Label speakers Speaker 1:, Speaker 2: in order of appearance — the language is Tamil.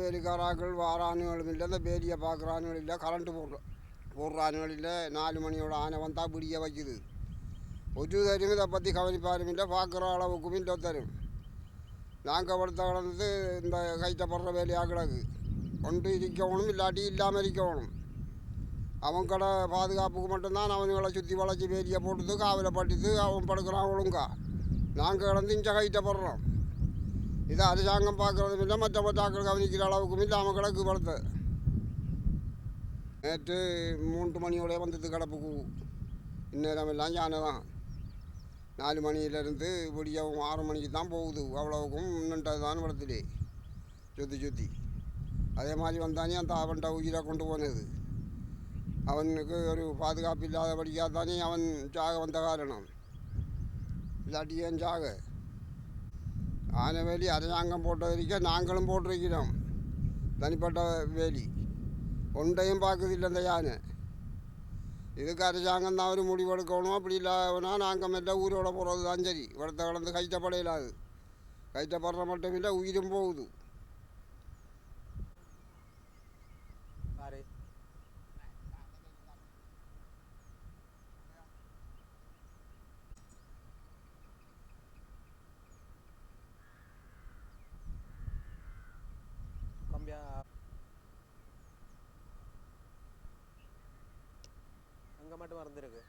Speaker 1: வேலிக்காராக்கள் வாரானுகளும் இல்லை இந்த வேலியை பார்க்குறானுகள் இல்லை கரண்ட்டு போடுற போடுறானுகள் இல்லை நாலு மணியோட ஆனை வந்தால் பிடிய வைக்குது. ஒரு தரும் இதை பற்றி கவனிப்பாரும் இல்லை பார்க்குற அளவுக்கும் இல்லை தரும் நாங்கள் படுத்த கிடந்தது இந்த கைத்தப்படுற வேலையாக கிடக்கு. ஒன்று இருக்கணும் இல்லாட்டி இல்லாமல் இருக்கணும் அவன் கடை பாதுகாப்புக்கு மட்டும்தான் அவனுங்களை சுற்றி வளைச்சி வேலியை போட்டுது காவலை பட்டுது அவன் படுக்கிறான் ஒழுங்கா. நாங்கள் கிடந்து இஞ்ச கைட்டப்படுறோம் இது அரசாங்கம் பார்க்குறதும் இல்லை மற்ற மற்றாக்கள் கவனிக்கிற அளவுக்கும் இல்லாமல் கிடக்கு படுத்த. நேற்று மூன்று மணியோட வந்தது கிடப்புக்கு இந்நேரம் எல்லாம் யானை தான் நாலு மணியிலேருந்து விடியவும் ஆறு மணிக்கு தான் போகுது. அவ்வளவுக்கும் நின்றது தான் படத்துலே. சுற்றி சுற்றி அதே மாதிரி வந்தானே அந்த அவன்கிட்ட உயிரை கொண்டு போனது. அவனுக்கு ஒரு பாதுகாப்பு இல்லாதபடியாக தானே அவன் சாக வந்த காரணம். இல்லாட்டி ஏன் சாக ஆனை வேலி அரசாங்கம் போட்டதற்கு நாங்களும் போட்டிருக்கிறோம். தனிப்பட்ட வேலி. ஒன்றையும் பார்க்குதில்லை இந்த யானை. இதுக்கு அரசாங்கம் தான் ஒரு முடிவெடுக்கணும் அப்படி இல்லாமனா நாங்கள் மெல்ல ஊரோட போகிறது தான் சரி. இவடத்தை கலந்து கைத்தப்படையிலாது கைத்தப்படுற மட்டும் இல்லை உயிரும் போகுது.
Speaker 2: പൂർണമായിട്ട് മറന്നിരിക്കുക